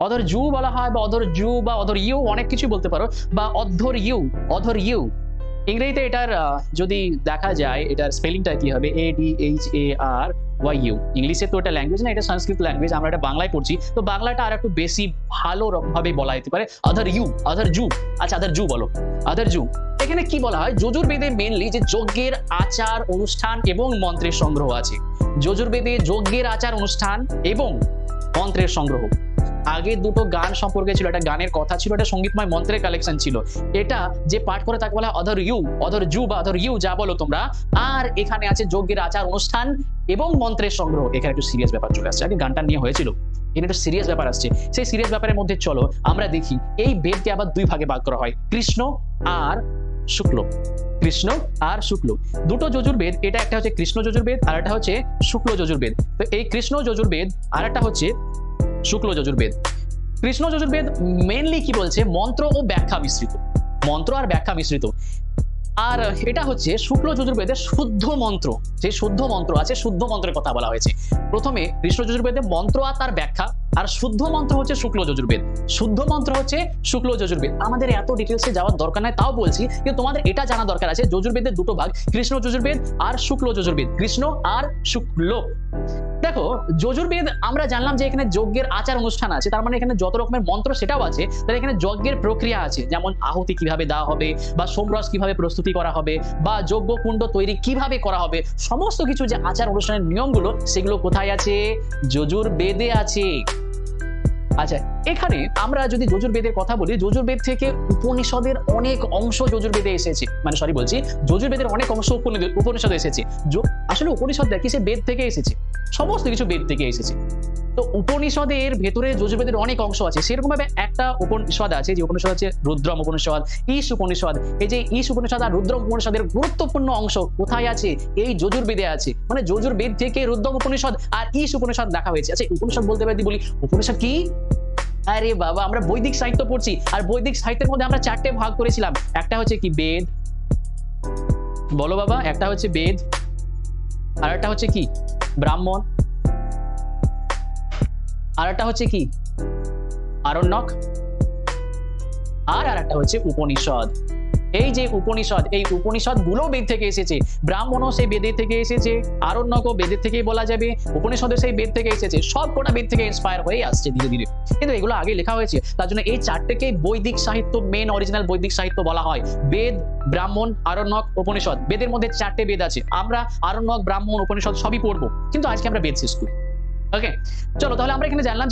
অধর জু বলা হয়, বা অধর জু, বা অধর ইউ অনেক কিছু বলতে পারো, বা অধর ইউ অধর ইউ। ইংরেজিতে এটার যদি দেখা যায়, এটার স্পেলিংটা কি হবে? A D H A R Y U ইংলিশে তো এটা ল্যাঙ্গুয়েজ না, এটা সংস্কৃত ল্যাঙ্গুয়েজ আমরা এটা বাংলায় পড়ছি। তো বাংলাটা আর একটু বেশি ভালো ভাবে বলা যেতে পারে। আদার ইউ আদার জু। আচ্ছা আদার জু বলো। আদার জু। এখানে কি বলা হয়? যজুর্বেদে মেনলি যে যজ্ঞের আচার অনুষ্ঠান এবং মন্ত্রের সংগ্রহ আছে। যজুর্বেদে যজ্ঞের আচার অনুষ্ঠান এবং মন্ত্রের সংগ্রহ। আগে দুটো গান সম্পর্কে ছিল, একটা গানের কথা ছিল, একটা সঙ্গীতময় মন্ত্রের কালেকশন ছিল। এটা যে পাঠ করে তাকে বলা অধর ইউ অধর জু বা অধর ইউ যা বলো তোমরা। আর এখানে আছে যজ্ঞের আচার অনুষ্ঠান এবং মন্ত্রের সংগ্রহ। এখানে একটু সিরিয়াস ব্যাপার চলে আসছে। আগে গানটা নিয়ে হয়েছিল। এখানে একটা সিরিয়াস ব্যাপার আসছে। সেই সিরিয়াস ব্যাপারের মধ্যে চলো, আমরা দেখি। এই বেদকে আবার দুই ভাগে ভাগ করা হয়। কৃষ্ণ আর শুক্ল। কৃষ্ণ আর শুক্ল। দুটো যজুর্বেদ এটা একটা হচ্ছে কৃষ্ণ যজুর্বেদ আর একটা হচ্ছে শুক্ল যজুর্বেদ তো এই কৃষ্ণ যজুর্বেদ আর একটা হচ্ছে শুক্ল যজুর্বেদ। কৃষ্ণ যজুর্বেদ মেনলি কি বলছে? মন্ত্র ও ব্যাখ্যা মিশ্রিত। মন্ত্র আর ব্যাখ্যা মিশ্রিত। আর এটা হচ্ছে শুক্ল যজুর্বেদের শুদ্ধ মন্ত্র। যে শুদ্ধ মন্ত্র আছে, শুদ্ধ মন্ত্রের কথা বলা হয়েছে। প্রথমে কৃষ্ণ যজুর্বেদে মন্ত্র আর তার ব্যাখ্যা। আর শুদ্ধ মন্ত্র হচ্ছে শুক্ল যজুর্বেদ। শুদ্ধ মন্ত্র হচ্ছে শুক্ল যজুর্বেদ। আমাদের এত ডিটেলসে যাওয়ার দরকার নাই, তাও বলছি কিন্তু তোমাদের এটা জানা দরকার আছে। যজুর্বেদের দুটো ভাগ, কৃষ্ণ যজুর্বেদ আর শুক্ল যজুর্বেদ। কৃষ্ণ আর শুক্ল। দেখো যজুর্বেদ আমরা জানলাম যে এখানে যজ্ঞের আচার অনুষ্ঠান আছে, তার মানে এখানে যত রকমের মন্ত্র সেটাও আছে, তাহলে এখানে যজ্ঞের প্রক্রিয়া আছে, যেমন আহুতি কীভাবে দেওয়া হবে, বা সোমরস কীভাবে প্রস্তুতি করা হবে, বা যজ্ঞ কুণ্ড তৈরি কীভাবে করা হবে, সমস্ত কিছু যে আচার অনুষ্ঠানের নিয়মগুলো, সেগুলো কোথায় আছে? যজুর্বেদে আছে। আচ্ছা এখানে আমরা যদি যজুর্বেদের কথা বলি, যজুর্বেদ থেকে উপনিষদের অনেক অংশ যজুর্বেদে এসেছে। মানে সরি বলছি, যজুর্বেদের অনেক অংশ উপনিষদ- এসেছে। আসলে উপনিষদ দেখি সে বেদ থেকে এসেছে? সমস্ত কিছু বেদ থেকে এসেছে। তো উপনিষদের ভেতরে যজুর্বেদের অনেক অংশ আছে। সেরকম ভাবে একটা উপনিষদ আছে, যে উপনিষদ আছে রুদ্রম উপনিষদ, ঈশ উপনিষদ। এই যে ঈশ উপনিষদ আর রুদ্রম উপনিষদের গুরুত্বপূর্ণ অংশ কোথায় আছে? এই যজুর্বেদে আছে। মানে যজুর্বেদ থেকে রুদ্রম উপনিষদ আর ঈশ উপনিষদ দেখা হয়েছে। আচ্ছা উপনিষদ বলতে পারি, বলি, উপনিষদ কি? আরে বাবা, আমরা বৈদিক সাহিত্য পড়ছি। আর বৈদিক সাহিত্যের মধ্যে আমরা চারটে ভাগ করেছিলাম। একটা হচ্ছে কি বেদ? বলো বাবা, একটা হচ্ছে বেদ, আর একটা হচ্ছে কি? ব্রাহ্মণ। আর একটা হচ্ছে কি? আরণ্যক। আর আর একটা হচ্ছে উপনিষদ। এই যে উপনিষদ, এই উপনিষদগুলো বেদ থেকে এসেছে। ব্রাহ্মণও সেই বেদের থেকে এসেছে, আরণ্যকও বেদের থেকেই বলা যাবে, উপনিষদও সেই বেদ থেকে এসেছে। সব কটা বেদ থেকে ইন্সপায়ার হয়ে আসছে ধীরে ধীরে। কিন্তু এগুলো আগে লেখা হয়েছে, তার জন্য এই চারটেকেই বৈদিক সাহিত্য মেন অরিজিনাল বৈদিক সাহিত্য বলা হয়। বেদ, ব্রাহ্মণ, আরণ্যক, উপনিষদ। বেদের মধ্যে চারটে বেদ আছে। আমরা আরণ্যক, ব্রাহ্মণ, উপনিষদ সবই পড়ব। কিন্তু আজকে আমরা বেদ শেষ করি। ওকে চলো তাহলে আমরা এখানে জানলাম